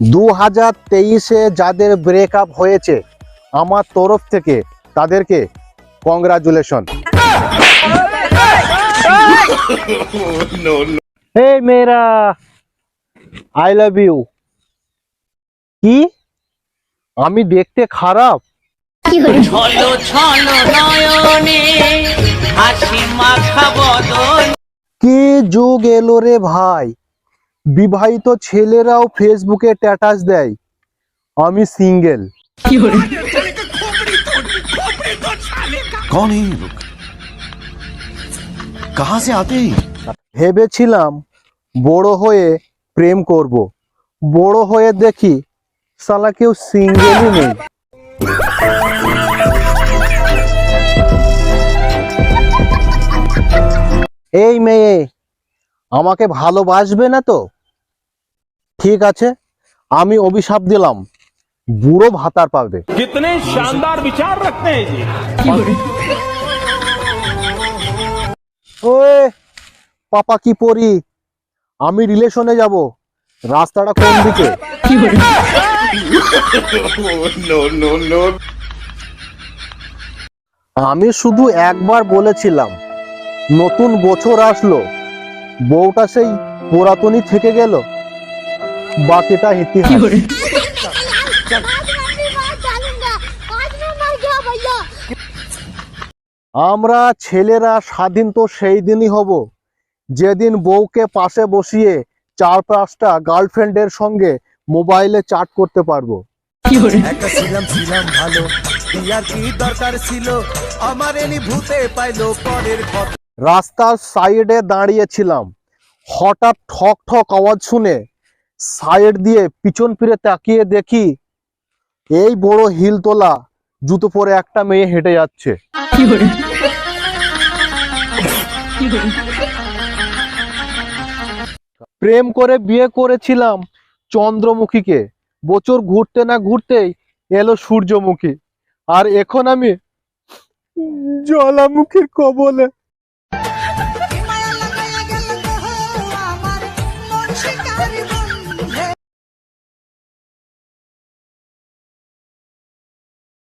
দু হাজার তেইশে যাদের ব্রেকআপ হয়েছে আমার তরফ থেকে তাদেরকে কংগ্রাচুলেশন হে মেরা আই লাভ ইউ কি? আমি দেখতে খারাপ। কি যুগ এলো রে ভাই? বিবাহিত ছেলেরাও ফেসবুকে স্ট্যাটাস দেয়। আমি সিঙ্গেল ভেবেছিলাম বড় হয়ে প্রেম করব। বড় হয়ে দেখি সালা কেউ সিঙ্গেলই নেই। এই মেয়ে আমাকে ভালোবাসবে না তো? ঠিক আছে আমি অভিশাপ দিলাম। বুড়ো ভাতার পাবে। কিতনে শানদার বিচার রাখতে ওয়ে পাপা কি পড়ি আমি রিলেশনে যাব। রাস্তাটা কোন দিকে? আমি শুধু একবার বলেছিলাম নতুন বছর আসলো। বউটা সেই পুরাতনই থেকে গেল। বাকিটা ইতিহাস। আমরা ছেলেরা স্বাধীন তো সেই দিনই হব। যেদিন বউকে পাশে বসিয়ে চার পাঁচটা গার্লফ্রেন্ডের সঙ্গে মোবাইলে চাট করতে পারব। একটা ছিলাম ছিলাম ভালো। দরকার ছিল? আমার রাস্তার সাইডে দাঁড়িয়েছিলাম। হঠাৎ ঠক ঠক আওয়াজ শুনে সাইড দিয়ে পিছন ফিরে তাকিয়ে দেখি এই বড় হিল তোলা জুতো পরে একটা মেয়ে হেঁটে যাচ্ছে। প্রেম করে বিয়ে করেছিলাম চন্দ্রমুখীকে। বছর ঘুরতে না ঘুরতেই এলো সূর্যমুখী। আর এখন আমি জলামুখীর কবলে